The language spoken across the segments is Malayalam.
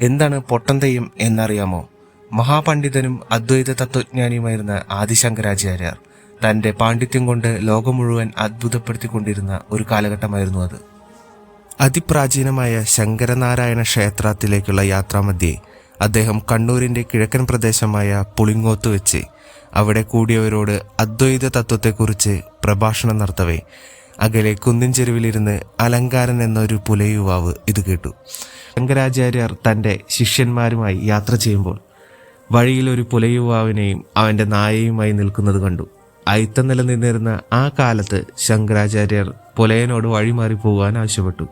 എന്താണ് പൊട്ടന്തയും എന്നറിയാമോ? മഹാപണ്ഡിതനും അദ്വൈത തത്വജ്ഞാനിയുമായിരുന്ന ആദിശങ്കരാചാര്യർ തന്റെ പാണ്ഡിത്യം കൊണ്ട് ലോകം മുഴുവൻ അത്ഭുതപ്പെടുത്തിക്കൊണ്ടിരുന്ന ഒരു കാലഘട്ടമായിരുന്നു അത്. അതിപ്രാചീനമായ ശങ്കരനാരായണ ക്ഷേത്രത്തിലേക്കുള്ള യാത്രാമധ്യേ അദ്ദേഹം കണ്ണൂരിന്റെ കിഴക്കൻ പ്രദേശമായ പുളിങ്ങോത്ത് വെച്ച് അവിടെ കൂടിയവരോട് അദ്വൈത തത്വത്തെക്കുറിച്ച് പ്രഭാഷണം നടത്തവേ. അകലെ കുന്നിൻ ചെരുവിലിരുന്ന് അലങ്കാരൻ എന്നൊരു പുലയുവാവ് ഇത് കേട്ടു. ശങ്കരാചാര്യർ തന്റെ ശിഷ്യന്മാരുമായി യാത്ര ചെയ്യുമ്പോൾ വഴിയിൽ ഒരു പുലയുവാവിനെയും അവന്റെ നായയുമായി നിൽക്കുന്നത് കണ്ടു. അയിത്തം നിലനിന്നിരുന്ന ആ കാലത്ത് ശങ്കരാചാര്യർ പുലയനോട് വഴിമാറി പോകാൻ ആവശ്യപ്പെട്ടു.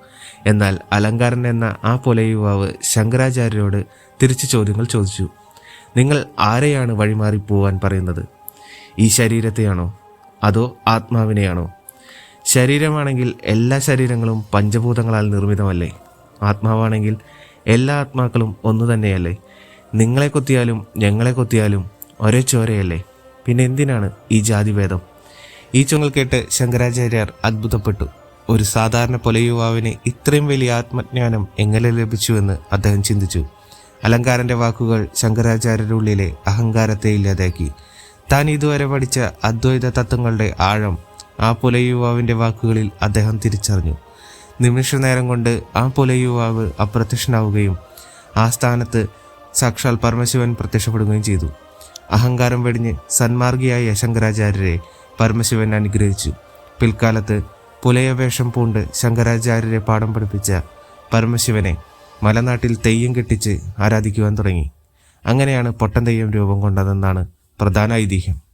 എന്നാൽ അലങ്കാരൻ എന്ന ആ പുലയുവാവ് ശങ്കരാചാര്യരോട് തിരിച്ചു ചോദ്യങ്ങൾ ചോദിച്ചു. നിങ്ങൾ ആരെയാണ് വഴിമാറി പോകാൻ പറയുന്നത്? ഈ ശരീരത്തെയാണോ? അതോ ആത്മാവിനെയാണോ? ശരീരമാണെങ്കിൽ എല്ലാ ശരീരങ്ങളും പഞ്ചഭൂതങ്ങളാൽ നിർമ്മിതമല്ലേ? ആത്മാവാണെങ്കിൽ എല്ലാ ആത്മാക്കളും ഒന്നു തന്നെയല്ലേ? നിങ്ങളെ കൊത്തിയാലും ഞങ്ങളെ കൊത്തിയാലും ഒരേ ചോരയല്ലേ? പിന്നെ എന്തിനാണ് ഈ ജാതിഭേദം ഈ ചുങ്ങൽ കേട്ട് ശങ്കരാചാര്യർ അത്ഭുതപ്പെട്ടു. ഒരു സാധാരണ പൊലയുവാവിന് ഇത്രയും വലിയ ആത്മജ്ഞാനം എങ്ങനെ ലഭിച്ചുവെന്ന് അദ്ദേഹം ചിന്തിച്ചു. അലങ്കാരന്റെ വാക്കുകൾ ശങ്കരാചാര്യരുടെ ഉള്ളിലെ അഹങ്കാരത്തെ ഇല്ലാതാക്കി. താൻ ഇതുവരെ പഠിച്ച അദ്വൈത തത്വങ്ങളുടെ ആഴം ആ പുലയുവാവിന്റെ വാക്കുകളിൽ അദ്ദേഹം തിരിച്ചറിഞ്ഞു. നിമിഷ നേരം കൊണ്ട് ആ പുലയുവാവ് അപ്രത്യക്ഷനാവുകയും ആ സ്ഥാനത്ത് സാക്ഷാൽ പരമശിവൻ പ്രത്യക്ഷപ്പെടുകയും ചെയ്തു. അഹങ്കാരം വെടിഞ്ഞ് സന്മാർഗിയായ ശങ്കരാചാര്യരെ പരമശിവൻ അനുഗ്രഹിച്ചു. പിൽക്കാലത്ത് പുലയവേഷം പൂണ്ട് ശങ്കരാചാര്യരെ പാഠം പഠിപ്പിച്ച പരമശിവനെ മലനാട്ടിൽ തെയ്യം കെട്ടിച്ച് ആരാധിക്കുവാൻ തുടങ്ങി. അങ്ങനെയാണ് പൊട്ടൻ തെയ്യം രൂപം കൊണ്ടതെന്നാണ് പ്രധാന ഐതിഹ്യം.